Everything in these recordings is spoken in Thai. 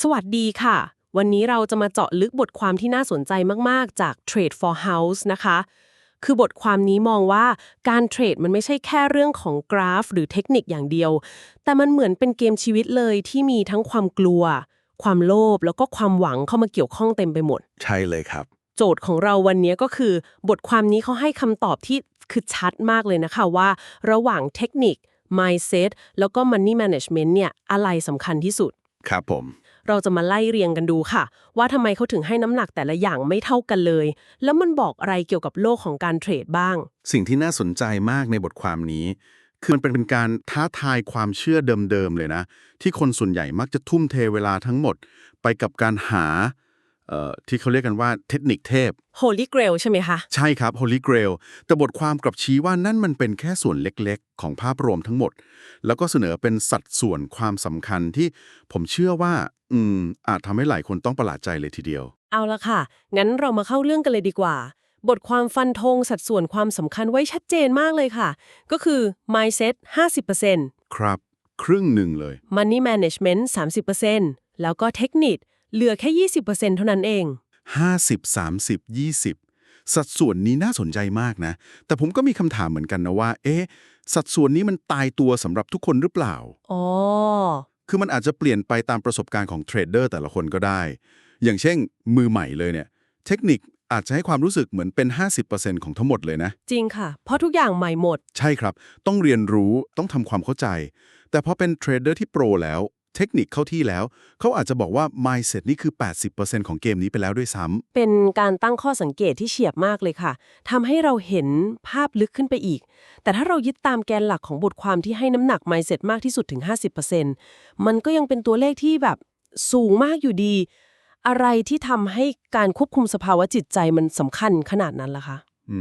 สวัสดีค่ะ วันนี้เราจะมาเจาะลึกบทความที่น่าสนใจมาก ๆ จาก Trade for House นะคะ คือบทความนี้มองว่าการเทรดมันไม่ใช่แค่เรื่องของกราฟ หรือเทคนิคอย่างเดียว แต่มันเหมือนเป็นเกมชีวิตเลยที่มีทั้งความกลัว ความโลภแล้วก็ความหวังเข้ามาเกี่ยวข้องเต็มไปหมด ใช่เลยครับ โจทย์ของเราวันนี้ก็คือ บทความนี้เขาให้คำตอบที่คือชัดมากเลยนะคะว่า ระหว่างเทคนิค mindset แล้วก็ money management เนี่ยอะไรสำคัญที่สุด ครับผม เราจะมาไล่เรียงกันดูค่ะ ว่าทำไมเขาถึงให้น้ำหนักแต่ละอย่างไม่เท่ากันเลย แล้วมันบอกอะไรเกี่ยวกับโลกของการเทรดบ้าง สิ่งที่น่าสนใจมากในบทความนี้ คือมันเป็นการท้าทายความเชื่อเดิมๆเลยนะ ที่คนส่วนใหญ่มักจะทุ่มเทเวลาทั้งหมด ไปกับการหาเอ่อที่เขาเรียกกันว่าเทคนิคเทพ Holy Grail ใช่ไหมคะ ใช่ครับ Holy Grail แต่บทความกลับชี้ว่านั่นมันเป็นแค่ส่วนเล็กๆ ของภาพรวมทั้งหมด แล้วก็เสนอเป็นสัดส่วนความสำคัญที่ผมเชื่อว่า อืม อาจทำให้หลายคนต้องประหลาดใจเลยทีเดียว เอาละค่ะ งั้นเรามาเข้าเรื่องกันเลยดีกว่า บทความฟันธงสัดส่วนความสำคัญไว้ชัดเจนมากเลยค่ะ ก็คือ mindset 50%ครับ ครึ่งหนึ่งเลย money management 30%แล้วก็เทคนิคเหลือแค่ 20%เท่านั้นเอง 50 30 20 สัดส่วนนี้น่าสนใจมากนะ แต่ผมก็มีคำถามเหมือนกันนะว่า เอ๊ะ สัดส่วนนี้มันตายตัวสำหรับทุกคนหรือเปล่า อ๋อ คือมันอาจจะเปลี่ยนไปตามประสบการณ์ของเทรดเดอร์แต่ละคนก็ได้ อย่างเช่น มือใหม่เลยเนี่ย เทคนิคอาจจะให้ความรู้สึกเหมือนเป็น 50%ของทั้งหมดเลยนะ จริงค่ะ เพราะทุกอย่างใหม่หมด ใช่ครับ ต้องเรียนรู้ต้องทำความเข้าใจ แต่พอเป็นเทรดเดอร์ที่โปรแล้ว เทคนิคเข้าที่แล้ว เขาอาจจะบอกว่า mindset นี่คือ 80%ของเกมนี้ไปแล้วด้วยซ้ำเป็นการตั้งข้อสังเกตที่เฉียบมากเลยค่ะทำให้เราเห็นภาพลึกขึ้นไปอีก แต่ถ้าเรายึดตามแกนหลักของบทความที่ให้น้ำหนัก mindset มากที่สุดถึง 50%มันก็ยังเป็นตัวเลขที่แบบสูงมากอยู่ดี อะไรที่ทำให้การควบคุมสภาวะจิตใจมันสำคัญขนาดนั้นล่ะคะอื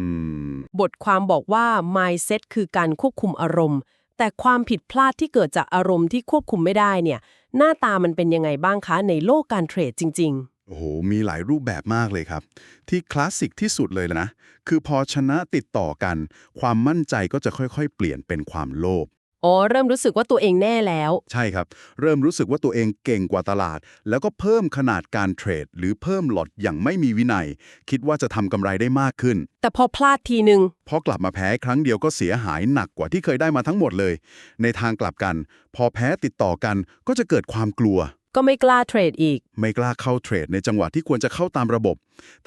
มบทความบอกว่า mindset คือการควบคุมอารมณ์ แต่ความผิดพลาดที่เกิดจากอารมณ์ที่ควบคุมไม่ได้เนี่ย หน้าตามันเป็นยังไงบ้างคะในโลกการเทรดจริง ๆ โอ้โห มีหลายรูปแบบมากเลยครับ ที่คลาสสิกที่สุดเลยนะ คือพอชนะติดต่อกัน ความมั่นใจก็จะค่อยๆ เปลี่ยนเป็นความโลภ อ๋อเริ่มรู้สึกว่าตัวเองแน่แล้ว ใช่ครับ เริ่มรู้สึกว่าตัวเองเก่งกว่าตลาด แล้วก็เพิ่มขนาดการเทรด หรือเพิ่มหลอตอย่างไม่มีวินัย คิดว่าจะทำกำไรได้มากขึ้น แต่พอพลาดทีนึงพอกลับมาแพ้ครั้งเดียวก็เสียหายหนักกว่าที่เคยได้มาทั้งหมดเลย ในทางกลับกัน พอแพ้ติดต่อกันก็จะเกิดความกลัว ก็ไม่กล้าเทรดอีก ไม่กล้าเข้าเทรดในจังหวะที่ควรจะเข้าตามระบบ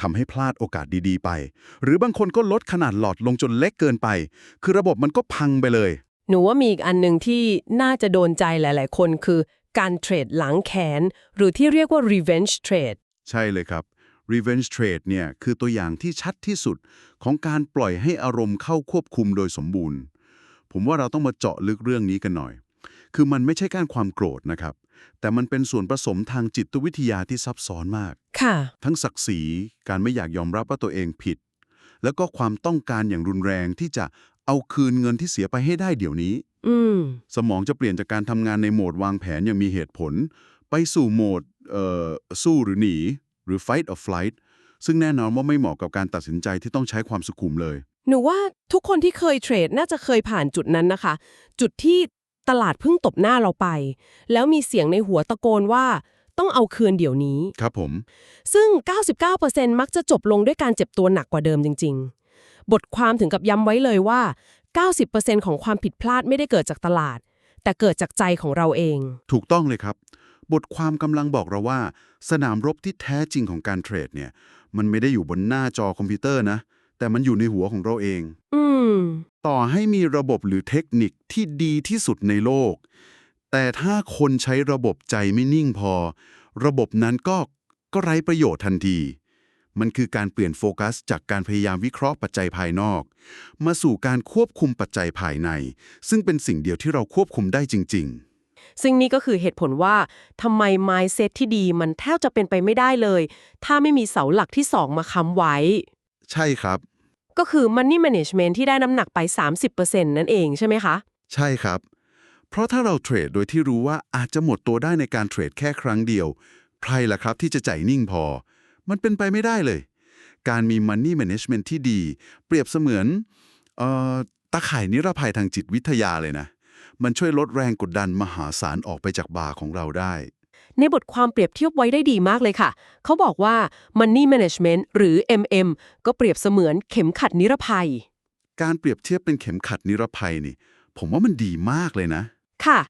ทำให้พลาดโอกาสดีๆ ไป หรือบางคนก็ลดขนาดหลอดลงจนเล็กเกินไป คือระบบมันก็พังไปเลย หนูว่ามีอีกอันหนึ่งที่น่าจะโดนใจหลาย ๆ คนคือการเทรดหลังแขน หรือที่เรียกว่า revenge trade ใช่เลยครับ revenge trade เนี่ยคือตัวอย่างที่ชัดที่สุดของการปล่อยให้อารมณ์เข้าควบคุมโดยสมบูรณ์ ผมว่าเราต้องมาเจาะลึกเรื่องนี้กันหน่อย คือมันไม่ใช่การความโกรธนะครับ แต่มันเป็นส่วนผสมทางจิตวิทยาที่ซับซ้อนมาก ค่ะ ทั้งศักดิ์ศรีการไม่อยากยอมรับว่าตัวเองผิด แล้วก็ความต้องการอย่างรุนแรงที่จะ เอาคืนเงินที่เสียไปให้ได้เดี๋ยวนี้ อืม สมองจะเปลี่ยนจากการทำงานในโหมดวางแผนอย่างมีเหตุผล ไปสู่โหมดเอ่อสู้หรือหนี หรือ fight or flight ซึ่งแน่นอนว่าไม่เหมาะกับการตัดสินใจที่ต้องใช้ความสุขุมเลย หนูว่าทุกคนที่เคยเทรดน่าจะเคยผ่านจุดนั้นนะคะ จุดที่ตลาดเพิ่งตบหน้าเราไป แล้วมีเสียงในหัวตะโกนว่าต้องเอาคืนเดี๋ยวนี้ ครับผม ซึ่ง 99%มักจะจบลงด้วยการเจ็บตัวหนักกว่าเดิมจริง ๆ บทความถึงกับย้ำไว้เลยว่า 90%ของความผิดพลาดไม่ได้เกิดจากตลาด แต่เกิดจากใจของเราเอง ถูกต้องเลยครับ บทความกำลังบอกเราว่า สนามรบที่แท้จริงของการเทรดเนี่ย มันไม่ได้อยู่บนหน้าจอคอมพิวเตอร์นะ แต่มันอยู่ในหัวของเราเอง อืมต่อให้มีระบบหรือเทคนิคที่ดีที่สุดในโลก แต่ถ้าคนใช้ระบบใจไม่นิ่งพอ ระบบนั้นก็ก็ไร้ประโยชน์ทันที มันคือการเปลี่ยนโฟกัส จากการพยายามวิเคราะห์ปัจจัยภายนอก มาสู่การควบคุมปัจจัยภายใน ซึ่งเป็นสิ่งเดียวที่เราควบคุมได้จริงซึ่งนี่ก็คือเหตุผลว่าทำไม mindset ที่ดีมันแทบจะเป็นไปไม่ได้เลย ถ้าไม่มีเสาหลักที่2มาค้ำไว้ๆใช่ครับ ก็คือ money management ที่ได้น้ำหนักไป 30%นั่นเองใช่ไหมคะ ใช่ครับ เพราะถ้าเราเทรดโดยที่รู้ว่าอาจจะหมดตัวได้ในการเทรดแค่ครั้งเดียว ใครล่ะครับที่จะใจนิ่งพอ มันเป็นไปไม่ได้เลย การมี Money Management ที่ดี เปรียบเสมือนเอ่อตาข่ายนิรภัยทางจิตวิทยาเลยนะ มันช่วยลดแรงกดดันมหาศาลออกไปจากบ่าของเราได้ ในบทความเปรียบเทียบไว้ได้ดีมากเลยค่ะ เขาบอกว่า money management หรือ MM ก็เปรียบเสมือนเข็มขัดนิรภัย การเปรียบเทียบเป็นเข็มขัดนิรภัยนี่ ผมว่ามันดีมากเลยนะ ค่ะ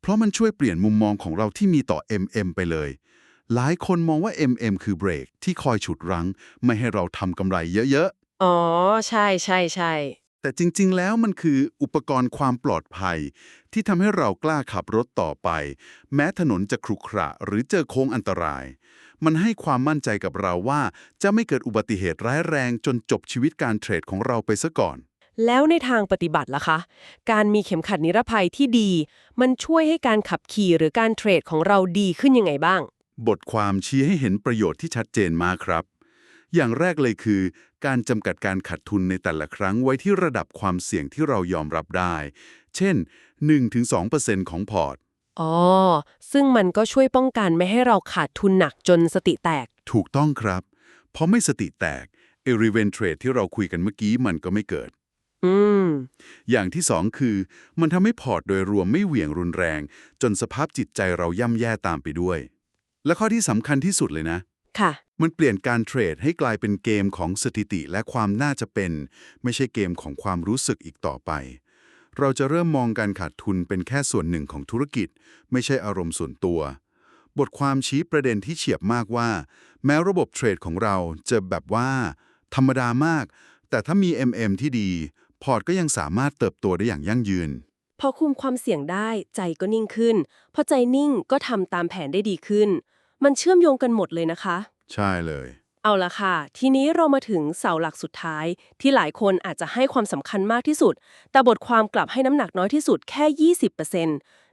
เพราะมันช่วยเปลี่ยนมุมมองของเราที่มีต่อ MM ไปเลย หลายคนมองว่า MM คือเบรกที่คอยฉุดรั้ง ไม่ให้เราทำกำไรเยอะอ๋อ ใช่ใช่ใช่ๆแต่จริง ๆ แล้วมันคืออุปกรณ์ความปลอดภัย ที่ทำให้เรากล้าขับรถต่อไป แม้ถนนจะขรุขระหรือเจอโค้งอันตราย มันให้ความมั่นใจกับเราว่า จะไม่เกิดอุบัติเหตุร้ายแรงจนจบชีวิตการเทรดของเราไปซะก่อน แล้วในทางปฏิบัติล่ะคะ การมีเข็มขัดนิรภัยที่ดี มันช่วยให้การขับขี่หรือการเทรดของเราดีขึ้นยังไงบ้าง บทความชี้ให้เห็นประโยชน์ที่ชัดเจนมากครับ อย่างแรกเลยคือ การจำกัดการขาดทุนในแต่ละครั้งไว้ที่ระดับความเสี่ยงที่เรายอมรับได้ เช่น 1-2%ของพอร์ต อ๋อ ซึ่งมันก็ช่วยป้องกันไม่ให้เราขาดทุนหนักจนสติแตก ถูกต้องครับ เพราะไม่สติแตกเอริเวนเทรดที่เราคุยกันเมื่อกี้มันก็ไม่เกิด อืม อย่างที่สองคือ มันทำให้พอร์ตโดยรวมไม่เหวี่ยงรุนแรง จนสภาพจิตใจเราย่ำแย่ตามไปด้วย และข้อที่สำคัญที่สุดเลยนะ ค่ะ มันเปลี่ยนการเทรดให้กลายเป็นเกมของสถิติและความน่าจะเป็น ไม่ใช่เกมของความรู้สึกอีกต่อไป เราจะเริ่มมองการขาดทุนเป็นแค่ส่วนหนึ่งของธุรกิจ ไม่ใช่อารมณ์ส่วนตัว บทความชี้ประเด็นที่เฉียบมากว่า แม้ระบบเทรดของเราจะแบบว่า ธรรมดามาก แต่ถ้ามี MM ที่ดี พอร์ตก็ยังสามารถเติบโตได้อย่างยั่งยืนพอคุมความเสี่ยงได้ใจก็นิ่งขึ้น พอใจนิ่งก็ทำตามแผนได้ดีขึ้น มันเชื่อมโยงกันหมดเลยนะคะ ใช่เลย เอาละค่ะ ทีนี้เรามาถึงเสาหลักสุดท้าย ที่หลายคนอาจจะให้ความสำคัญมากที่สุด แต่บทความกลับให้น้ำหนักน้อยที่สุดแค่ 20%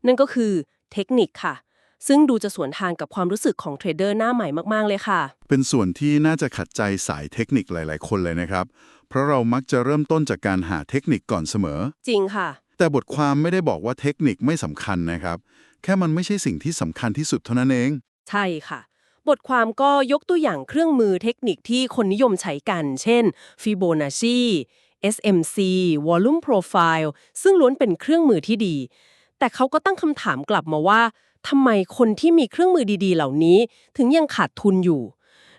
นั่นก็คือเทคนิคค่ะ ซึ่งดูจะสวนทางกับความรู้สึกของเทรดเดอร์หน้าใหม่มาก ๆ เลยค่ะ เป็นส่วนที่น่าจะขัดใจสายเทคนิคหลาย ๆ คนเลยนะครับ เพราะเรามักจะเริ่มต้นจากการหาเทคนิคก่อนเสมอ จริงค่ะ แต่บทความไม่ได้บอกว่าเทคนิคไม่สำคัญนะครับ แค่มันไม่ใช่สิ่งที่สำคัญที่สุดเท่านั้นเอง ใช่ค่ะ บทความก็ยกตัวอย่างเครื่องมือเทคนิคที่คนนิยมใช้กัน เช่น Fibonacci SMC Volume Profile ซึ่งล้วนเป็นเครื่องมือที่ดี แต่เขาก็ตั้งคำถามกลับมาว่าทำไมคนที่มีเครื่องมือดีๆ เหล่านี้ ถึงยังขาดทุนอยู่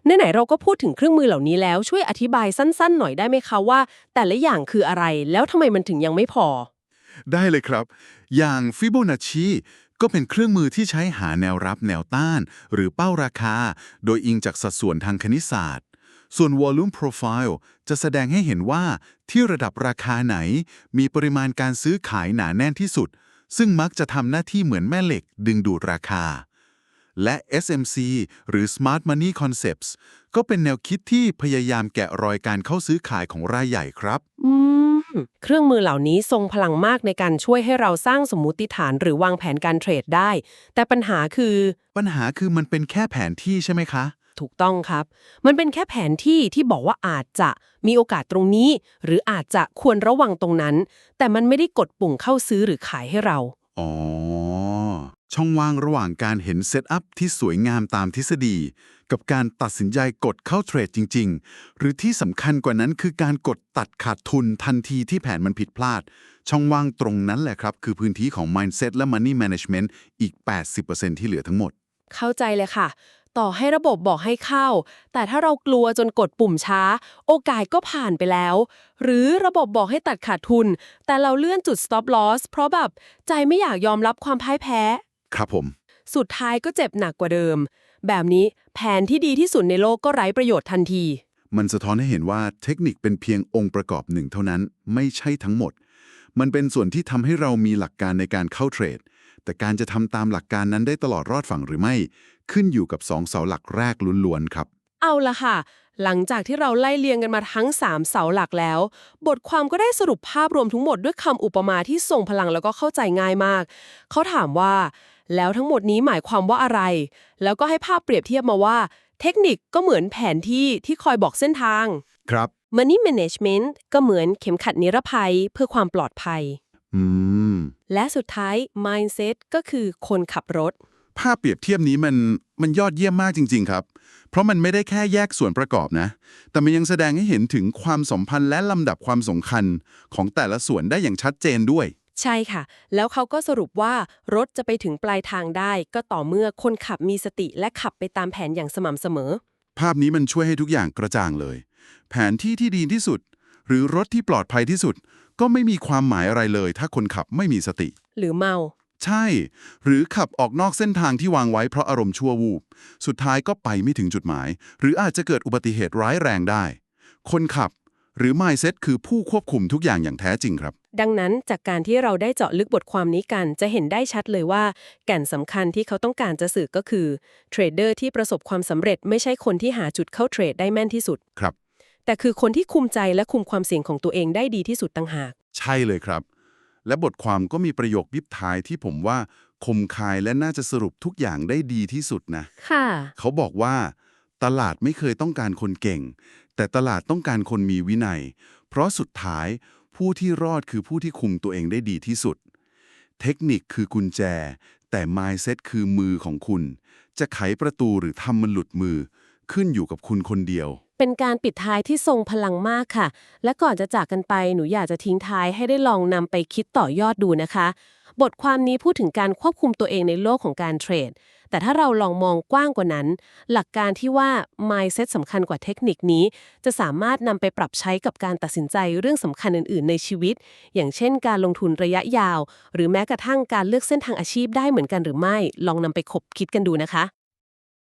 ไหนๆเราก็พูดถึงเครื่องมือเหล่านี้แล้วช่วยอธิบายสั้นๆ หน่อยได้ไหมคะว่า แต่ละอย่างคืออะไรแล้วทำไมมันถึงยังไม่พอ ได้เลยครับ อย่าง Fibonacci ก็เป็นเครื่องมือที่ใช้หาแนวรับแนวต้าน หรือเป้าราคา โดยอิงจากสัดส่วนทางคณิตศาสตร์ ส่วน Volume Profile จะแสดงให้เห็นว่าที่ระดับราคาไหน มีปริมาณการซื้อขายหนาแน่นที่สุด ซึ่งมักจะทำหน้าที่เหมือนแม่เหล็กดึงดูดราคา และ SMC หรือ Smart Money Concepts ก็เป็นแนวคิดที่พยายามแกะรอยการเข้าซื้อขายของรายใหญ่ครับอืม เครื่องมือเหล่านี้ทรงพลังมากในการช่วยให้เราสร้างสมมุติฐานหรือวางแผนการเทรดได้ แต่ปัญหาคือ ปัญหาคือมันเป็นแค่แผนที่ใช่ไหมคะ ถูกต้องครับ มันเป็นแค่แผนที่ที่บอกว่าอาจจะมีโอกาสตรงนี้ หรืออาจจะควรระวังตรงนั้น แต่มันไม่ได้กดปุ่มเข้าซื้อหรือขายให้เรา อ๋อ ช่องว่างระหว่างการเห็นเซตอัพที่สวยงามตามทฤษฎี กับการตัดสินใจกดเข้าเทรดจริง ๆ หรือที่สำคัญกว่านั้นคือการกดตัดขาดทุนทันทีที่แผนมันผิดพลาด ช่องว่างตรงนั้นแหละครับ คือพื้นที่ของ mindset และ money management อีก 80%ที่เหลือทั้งหมด เข้าใจเลยค่ะ ต่อให้ระบบบอกให้เข้า แต่ถ้าเรากลัวจนกดปุ่มช้า โอกาสก็ผ่านไปแล้ว หรือระบบบอกให้ตัดขาดทุน แต่เราเลื่อนจุด stop loss เพราะแบบใจไม่อยากยอมรับความพ่ายแพ้ ครับผม สุดท้ายก็เจ็บหนักกว่าเดิม แบบนี้แผนที่ดีที่สุดในโลกก็ไร้ประโยชน์ทันที มันสะท้อนให้เห็นว่าเทคนิคเป็นเพียงองค์ประกอบหนึ่งเท่านั้น ไม่ใช่ทั้งหมด มันเป็นส่วนที่ทำให้เรามีหลักการในการเข้าเทรด แต่การจะทำตามหลักการนั้นได้ตลอดรอดฝั่งหรือไม่ ขึ้นอยู่กับสองเสาหลักแรกล้วนๆครับ เอาละค่ะ หลังจากที่เราไล่เรียงกันมาทั้ง 3 เสาหลักแล้ว บทความก็ได้สรุปภาพรวมทั้งหมดด้วยคำอุปมาที่ทรงพลังแล้วก็เข้าใจง่ายมาก เขาถามว่า แล้วทั้งหมดนี้หมายความว่าอะไร แล้วก็ให้ภาพเปรียบเทียบมาว่า เทคนิคก็เหมือนแผนที่ที่คอยบอกเส้นทาง ครับ Money Management ก็เหมือนเข็มขัดนิรภัยเพื่อความปลอดภัย อืม และสุดท้าย Mindset ก็คือคนขับรถ ภาพเปรียบเทียบนี้มันมันยอดเยี่ยมมากจริง ๆ ครับ เพราะมันไม่ได้แค่แยกส่วนประกอบนะ แต่มันยังแสดงให้เห็นถึงความสัมพันธ์และลำดับความสำคัญของแต่ละส่วนได้อย่างชัดเจนด้วย ใช่ค่ะ แล้วเขาก็สรุปว่ารถจะไปถึงปลายทางได้ ก็ต่อเมื่อคนขับมีสติและขับไปตามแผนอย่างสม่ำเสมอ ภาพนี้มันช่วยให้ทุกอย่างกระจ่างเลย แผนที่ที่ดีที่สุด หรือรถที่ปลอดภัยที่สุด ก็ไม่มีความหมายอะไรเลย ถ้าคนขับไม่มีสติ หรือเมา ใช่ หรือขับออกนอกเส้นทางที่วางไว้เพราะอารมณ์ชั่ววูบ สุดท้ายก็ไปไม่ถึงจุดหมาย หรืออาจจะเกิดอุบัติเหตุร้ายแรงได้ คนขับ หรือ mindset คือผู้ควบคุมทุกอย่างอย่างแท้จริงครับ ดังนั้นจากการที่เราได้เจาะลึกบทความนี้กัน จะเห็นได้ชัดเลยว่า แก่นสำคัญที่เขาต้องการจะสื่อก็คือเทรดเดอร์ที่ประสบความสำเร็จไม่ใช่คนที่หาจุดเข้าเทรดได้แม่นที่สุด ครับ แต่คือคนที่คุมใจและคุมความเสี่ยงของตัวเองได้ดีที่สุดต่างหาก ใช่เลยครับ และบทความก็มีประโยคยิบท้ายที่ผมว่าคมคายและน่าจะสรุปทุกอย่างได้ดีที่สุดนะ ค่ะ เขาบอกว่า ตลาดไม่เคยต้องการคนเก่ง แต่ตลาดต้องการคนมีวินัย เพราะสุดท้ายผู้ที่รอดคือผู้ที่คุมตัวเองได้ดีที่สุด เทคนิคคือกุญแจ แต่ mindset คือมือของคุณ จะไขประตูหรือทำมันหลุดมือ ขึ้นอยู่กับคุณคนเดียว เป็นการปิดท้ายที่ทรงพลังมากค่ะ และก่อนจะจากกันไปหนูอยากจะทิ้งท้ายให้ได้ลองนำไปคิดต่อยอดดูนะคะ บทความนี้พูดถึงการควบคุมตัวเองในโลกของการเทรด แต่ถ้าเราลองมองกว้างกว่านั้น หลักการที่ว่า mindset สำคัญกว่าเทคนิคนี้ จะสามารถนำไปปรับใช้กับการตัดสินใจเรื่องสำคัญอื่น ๆ ในชีวิต อย่างเช่น การลงทุนระยะยาว หรือแม้กระทั่งการเลือกเส้นทางอาชีพได้เหมือนกันหรือไม่ ลองนำไปคบคิดกันดูนะคะ